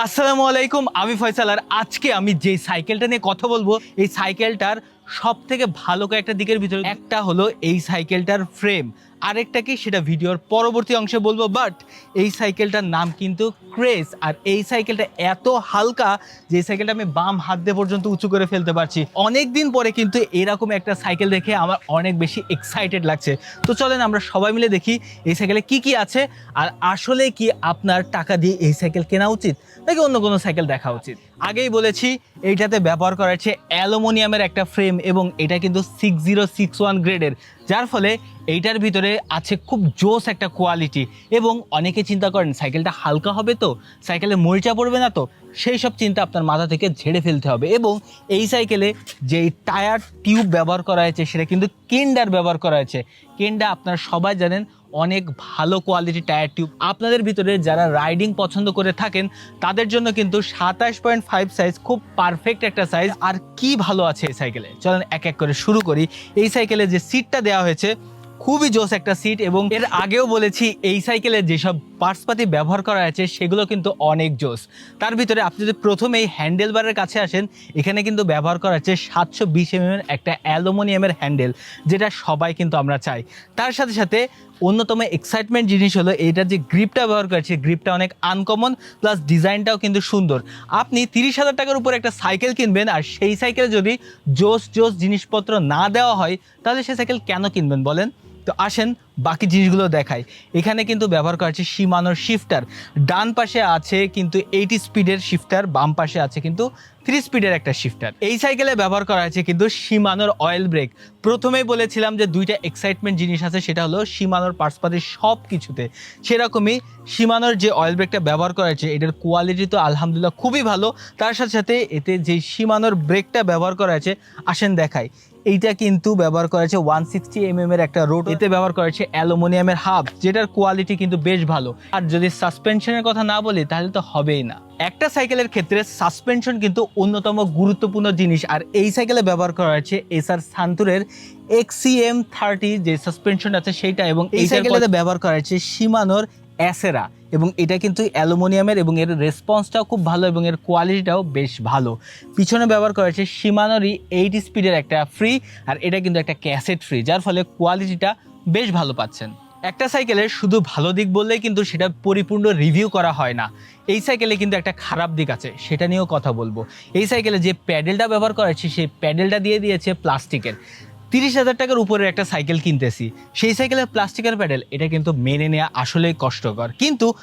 আসসালামু আলাইকুম আমি ফয়সাল আর আজকে আমি যে সাইকেলটা নিয়ে কথা বলব এই সাইকেলটার সব থেকে ভালো কয়েকটা দিকের ভিতরে একটা হলো এই সাইকেলটার ফ্রেম আরেকটা কি সেটা ভিডিওর পরবর্তী অংশে বলব বাট এই সাইকেলটার নাম কিন্তু ক্রেস আর এই সাইকেলটা এত হালকা যে সাইকেলটা আমি বাম হাত দিয়ে পর্যন্ত উঁচু করে ফেলতে পারছি। অনেক দিন পরে কিন্তু এরকম একটা সাইকেল দেখে আমার অনেক বেশি এক্সাইটেড লাগছে। তো চলেন আমরা সবাই মিলে দেখি এই সাইকেলে কি কি আছে। আর আসলে কি আপনার টাকা দিয়ে এই সাইকেল কেনা উচিত, নাকি অন্য কোনো সাইকেল দেখা উচিত? আগেই বলেছি, এইটাতে ব্যবহার করা হচ্ছে অ্যালুমিনিয়ামের একটা ফ্রেম এবং এটা কিন্তু সিক্স জিরো সিক্স ওয়ান গ্রেডের, যার ফলে এইটার ভিতরে আছে খুব জোস একটা কোয়ালিটি এবং অনেকে চিন্তা করেন, সাইকেলটা হালকা হবে তো, সাইকেলে মরিচা পড়বে না তো, সেই সব চিন্তা আপনার মাথা থেকে ঝেড়ে ফেলতে হবে এবং এই সাইকেলে যেই টায়ার টিউব ব্যবহার করা হয়েছে, সেটা কিন্তু কেন্ডার ব্যবহার করা হয়েছে। কেন্ডা আপনারা সবাই জানেন অনেক ভালো কোয়ালিটি টায়ার টিউব আপনাদের ভিতরে যারা রাইডিং পছন্দ করে থাকেন, তাদের জন্য কিন্তু সাতাশ পয়েন্ট ফাইভ সাইজ খুব পারফেক্ট একটা সাইজ আর কি ভালো আছে এই সাইকেলে চলেন এক এক করে শুরু করি। এই সাইকেলে যে সিটটা দেওয়া হয়েছে, খুবই জোস একটা সিট এবং এর আগেও বলেছি, এই সাইকেলের যেসব পার্টসপাতি ব্যবহার করা আছে, সেগুলো কিন্তু অনেক জোস। তার ভিতরে আপনি যদি প্রথমেই হ্যান্ডেল বারের কাছে আসেন, এখানে কিন্তু ব্যবহার করা আছে সাতশো বিশ এম একটা অ্যালুমিনিয়ামের হ্যান্ডেল, যেটা সবাই কিন্তু আমরা চাই। তার সাথে সাথে অন্যতম এক্সাইটমেন্ট জিনিস হলো, এইটার যে গ্রিপটা ব্যবহার করেছে গ্রিপটা অনেক আনকমন প্লাস ডিজাইনটাও কিন্তু সুন্দর। আপনি তিরিশ হাজার টাকার উপর একটা সাইকেল কিনবেন, আর সেই সাইকেলে যদি জোস জোস জিনিসপত্র না দেওয়া হয়, তাহলে সেই সাইকেল কেন কিনবেন বলেন? তো আসেন বাকি জিনিসগুলো দেখাই। এখানে কিন্তু ব্যবহার করা হচ্ছে সীমানোর শিফটার ডান পাশে আছে কিন্তু এইটি স্পিডের শিফটার বাম পাশে আছে কিন্তু থ্রি স্পিডের একটা শিফটার এই সাইকেলে ব্যবহার করা হয়েছে কিন্তু সীমানোর অয়েল ব্রেক প্রথমেই বলেছিলাম যে দুইটা এক্সাইটমেন্ট জিনিস আছে, সেটা হলো সীমানোর পার্সপাতির সব কিছুতে সেরকমই সীমানোর যে অয়েল ব্রেকটা ব্যবহার করা হয়েছে, এটার কোয়ালিটি তো আলহামদুলিল্লাহ খুবই ভালো। তার সাথে সাথে এতে যে সীমানোর ব্রেকটা ব্যবহার করা হয়েছে, আসেন দেখাই। এইটা কিন্তু ব্যবহার করা হয়েছে ওয়ান সিক্সটি এম এর একটা রোড এতে ব্যবহার করা হয়েছে অ্যালুমিনিয়ামের হাব যেটার কোয়ালিটি কিন্তু বেশ ভালো। আর যদি সাসপেনশনের কথা না বলি তাহলে তো হবেই না। একটা সাইকেলের ক্ষেত্রে সাসপেনশন কিন্তু অন্যতম গুরুত্বপূর্ণ জিনিস। আর এই সাইকেলে ব্যবহার করা হয়েছে এসআর সান্তুরের এক্সিএম থার্টি যে সাসপেনশন আছে সেইটা এবং এই সাইকেলে ব্যবহার করা হয়েছে সীমানোর অ্যাসেরা এবং এটা কিন্তু অ্যালুমিনিয়ামের এবং এর রেসপন্সটাও খুব ভালো এবং এর কোয়ালিটিটাও বেশ ভালো। পিছনে ব্যবহার করা হয়েছে সীমানোরই এইট স্পিডের একটা ফ্রি আর এটা কিন্তু একটা ক্যাসেট ফ্রি যার ফলে কোয়ালিটিটা বেশ ভালো পাচ্ছেন। একটা সাইকেলের শুধু ভালো দিক বললেই কিন্তু সেটা পরিপূর্ণ রিভিউ করা হয় না। এই সাইকেলে কিন্তু একটা খারাপ দিক আছে, সেটা নিয়েও কথা বলব। এই সাইকেলে যে প্যাডেলটা ব্যবহার করা হয়েছে, সেই প্যাডেলটা দিয়ে দিয়েছে প্লাস্টিকের তিরিশ হাজার টাকার উপরে একটা সাইকেল কিনতেছি। সেই সাইকেলের প্লাস্টিকের প্যাডেল, এটা কিন্তু মেনে নেওয়া আসলেই কষ্টকর। কিন্তু